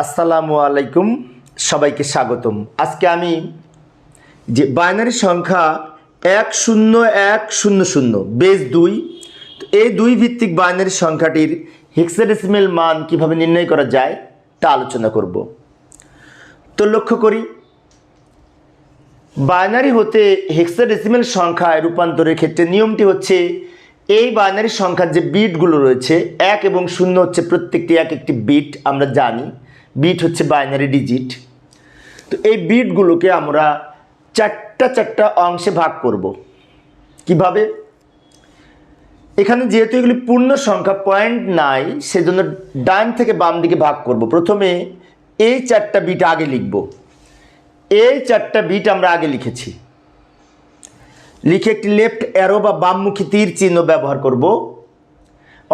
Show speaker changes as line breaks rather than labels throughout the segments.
আসসালামু আলাইকুম, সবাইকে স্বাগতম। আজকে আমি যে বাইনারি সংখ্যা এক শূন্য এক শূন্য শূন্য, বেস দুই এই দুই ভিত্তিক বাইনারি সংখ্যাটির হেক্সাডেসিমেল মান কীভাবে নির্ণয় করা যায় তা আলোচনা করব। তো লক্ষ্য করি, বাইনারি হতে হেক্সাডেসিমেল সংখ্যায় রূপান্তরের ক্ষেত্রে নিয়মটি হচ্ছে, এই বাইনারি সংখ্যার যে বিটগুলো রয়েছে, এক এবং শূন্য হচ্ছে প্রত্যেকটি এক একটি বিট, আমরা জানি। বিট হচ্ছে বাইনারি ডিজিট তো এই বিটগুলোকে আমরা চারটা চারটা অংশে ভাগ করব। কীভাবে? এখানে যেহেতু এগুলি পূর্ণ সংখ্যা পয়েন্ট নাই, সেজন্য ডান থেকে বাম দিকে ভাগ করব। প্রথমে এই চারটা বিট আগে লিখব। এই চারটা বিট আমরা আগে লিখেছি। লিখে একটি লেফট অ্যারো বা বামমুখী তীর চিহ্ন ব্যবহার করব।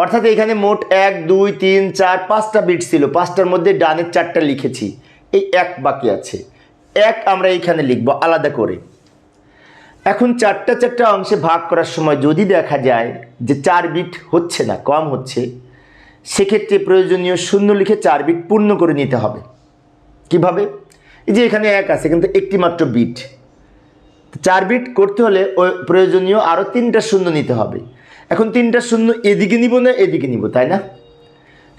অর্থাৎ এখানে মোট এক, দুই, তিন, চার, পাঁচটা বিট ছিল। পাঁচটার মধ্যে ডানের চারটা লিখেছি। এই এক বাকি আছে। এক আমরা এইখানে লিখব আলাদা করে। এখন চারটা চারটা অংশে ভাগ করার সময় যদি দেখা যায় যে চার বিট হচ্ছে না, কম হচ্ছে, সেক্ষেত্রে প্রয়োজনীয় শূন্য লিখে চার বিট পূর্ণ করে নিতে হবে। কীভাবে? এই যে এখানে এক আছে, কিন্তু একটি মাত্র বিট চার বিট করতে হলে প্রয়োজনীয় আরও তিনটা শূন্য নিতে হবে। এখন তিনটা শূন্য এদিকে নিব না এদিকে নিব, তাই না?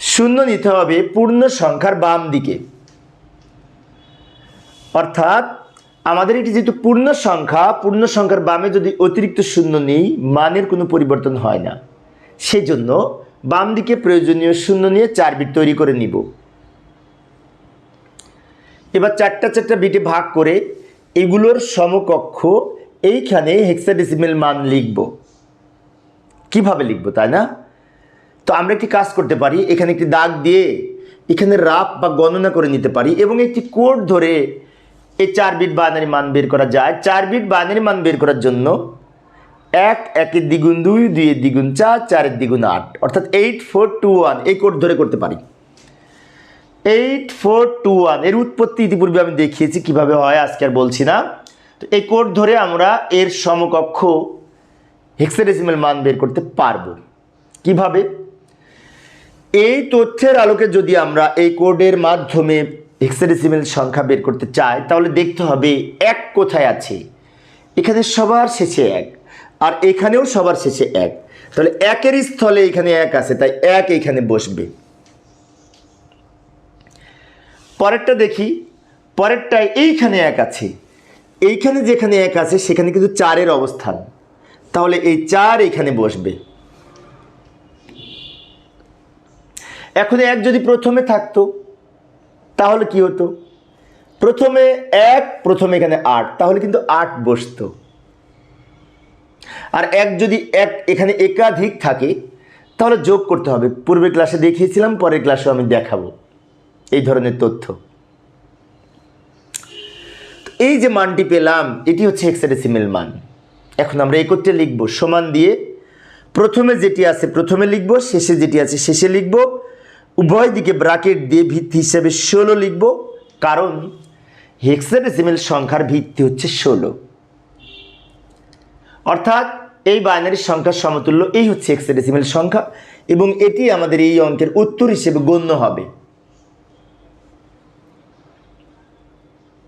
শূন্য নিতে হবে পূর্ণ সংখ্যার বাম দিকে। অর্থাৎ আমাদের এটি যেহেতু পূর্ণ সংখ্যা, পূর্ণ সংখ্যার বামে যদি অতিরিক্ত শূন্য নেই, মানের কোনো পরিবর্তন হয় না। সেজন্য বাম দিকে প্রয়োজনীয় শূন্য নিয়ে চার বিট তৈরি করে নিব। এবার চারটা চারটা বিটে ভাগ করে এগুলোর সমকক্ষ এইখানে হেক্সাডেসিমেল মান লিখব। কীভাবে লিখব, তাই না? তো আমরা একটি কাজ করতে পারি, এখানে একটি দাগ দিয়ে এখানে রাপ বা গণনা করে নিতে পারি এবং একটি কোড ধরে এই চার বিট বাইনারি মান বের করা যায়। চার বিট বাইনারি মান বের করার জন্য এক, একের দ্বিগুণ দুই, দুইয়ের দ্বিগুণ চার, চারের দ্বিগুণ আট, অর্থাৎ এইট ফোর টু ওয়ান এই কোড ধরে করতে পারি। এইট ফোর টু ওয়ানের উৎপত্তি ইতিপূর্বে আমি দেখিয়েছি কীভাবে হয়, আজকে আর বলছি না। তো এই কোড ধরে আমরা এর সমকক্ষ হেক্সাডেসিমেল মান বের করতে পারব। কীভাবে? এই তথ্যের আলোকে যদি আমরা এই কোডের মাধ্যমে হেক্সাডেসিমেল সংখ্যা বের করতে চাই, তাহলে দেখতে হবে এক কোথায় আছে। এখানে সবার শেষে এক, আর এখানেও সবার শেষে এক। তাহলে একের স্থলে এখানে এক আছে, তাই এক এখানে বসবে। পরেরটা দেখি, পরেরটায় এইখানে এক আছে। এইখানে যেখানে এক আছে, সেখানে কিন্তু চারের অবস্থান। তাহলে এই চার এখানে বসবে। এখন এক যদি প্রথমে থাকতো, তাহলে কি হতো? প্রথমে এক, প্রথমে এখানে আট, তাহলে কিন্তু আট বসতো। আর এক যদি এক এখানে একাধিক থাকে, তাহলে যোগ করতে হবে। পূর্বের ক্লাসে দেখিয়েছিলাম, পরের ক্লাসেও আমি দেখাবো এই ধরনের তথ্য। এই যে মানটি পেলাম, এটি হচ্ছে হেক্সাডেসিমেল মান। এখন আমরা একত্রে লিখব সমান দিয়ে। প্রথমে যেটি আছে প্রথমে লিখব, শেষে যেটি আছে শেষে লিখব। উভয় দিকে ব্রাকেট দিয়ে ভিত্তি হিসেবে ষোলো লিখব। কারণ হেক্সাডেসিমেল সংখ্যার ভিত্তি হচ্ছে ষোলো। অর্থাৎ এই বাইনারি সংখ্যার সমতুল্য, এই হচ্ছে হেক্সাডেসিমেল সংখ্যা এবং এটি আমাদের এই অঙ্কের উত্তর হিসেবে গণ্য হবে।